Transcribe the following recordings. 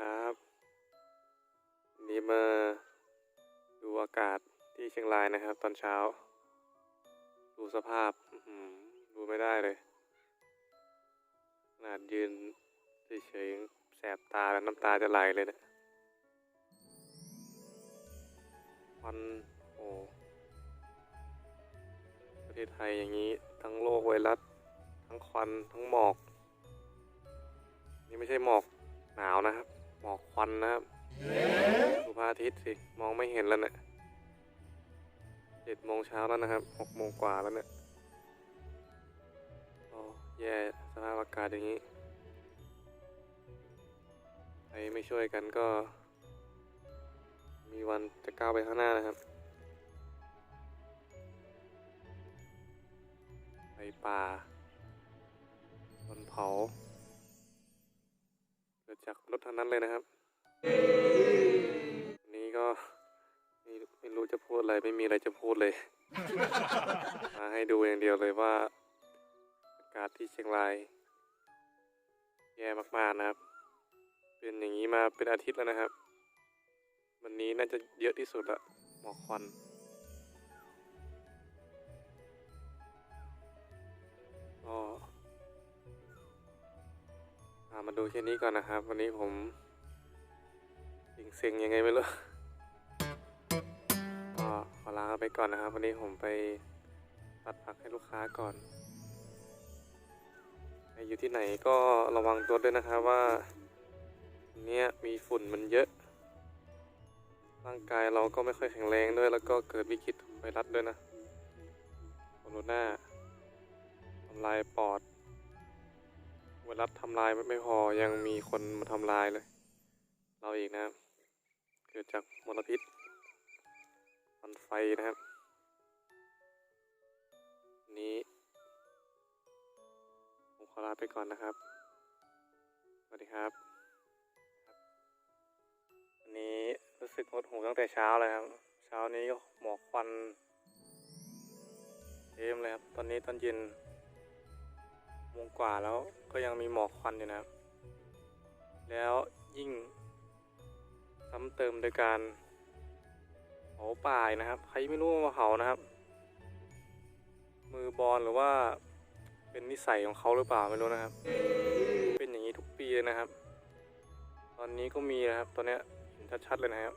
ครับนนี้มาดูอากาศที่เชียงรายนะครับ ตอนเช้า ดูสภาพดูไม่ได้เลยขนาดยืนเฉยๆยังแสบตาแล้วน้ำตาจะไหลเลยเนะควันโอ้ประเทศไทยอย่างนี้ทั้งโรคไวรัสทั้งควันทั้งหมอก นี่ไม่ใช่หมอกหนาวนะครับ วันนะครับดูพระอาทิตย์สิ มองไม่เห็นแล้วเนี่ยเจ็ดโมงเช้าแล้วนะครับหกโมงกว่าแล้วเนี่ยโอ้แย่สภาพอากาศอย่างนี้ใครไม่ช่วยกันก็ มีวันจะก้าวไปข้างหน้านะครับไปป่าวันเผาเกิดจากรถทางนั้นเลยนะครับวั นนี้ก็ไม่รู้จะพูดอะไรไม่มีอะไรจะพูดเลย มาให้ดูอย่างเดียวเลยว่าอากาศที่เชียงราย แย่มากๆนะครับ เป็นอย่างนี้มาเป็นอาทิตย์แล้วนะครับ วันนี้น่าจะเยอะที่สุดละหมอกควันก็อ่ามาดูแค่นี้ก่อนนะครับ วันนี้ผม เซ็งยังไงไม่รู้ก็ขอลาไปก่อนนะครับ วันนี้ผมไปตัดผักให้ลูกค้าก่อนอยู่ที่ไหนก็ระวังตัวด้วยนะครับว่า เนี้ยมีฝุ่นมันเยอะ ร่างกายเราก็ไม่ค่อยแข็งแรงด้วย แล้วก็เกิดวิกฤตไวรัสด้วยนะโคโรนาทำลายปอดไวรัสทำลายไม่พอยังมีคนมาทำลายเลย เราอีกนะครับ เกิดจากมลพิษควันไฟนะครับ นี้ผมขอลาไปก่อนนะครับ สวัสดีครับวันนี้รู้สึกหดหูตั้งแต่เช้าเลยครับ เช้านี้ก็หมอกควันเต็มเลยครับ ตอนนี้ตอนเย็นโมงกว่าแล้วก็ยังมีหมอกควันอยู่นะครับ แล้วยิ่ง ซ้ำเติมโดยการเผาป่าอีกนะครับ ใครไม่รู้มาเผานะครับ มือบอลหรือว่าเป็นนิสัยของเขาหรือเปล่าไม่รู้นะครับ เป็นอย่างนี้ทุกปีเลยนะครับ ตอนนี้ก็มีนะครับ ตอนนี้เห็นชัดๆเลยนะครับ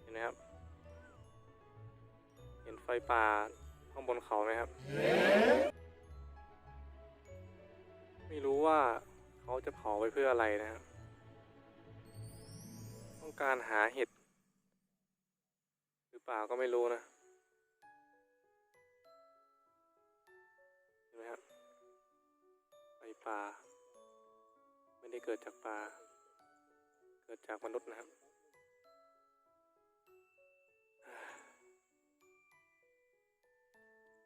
เห็นไหมครับ เห็นไฟป่าข้างบนเขาไหมครับ ไม่รู้ว่าเขาจะเผาไปเพื่ออะไรนะครับ ต้องการหาเห็ด หรือเปล่าก็ไม่รู้นะเห็นไหมครับไฟป่า ไม่ได้เกิดจากป่า เกิดจากมนุษย์นะครับ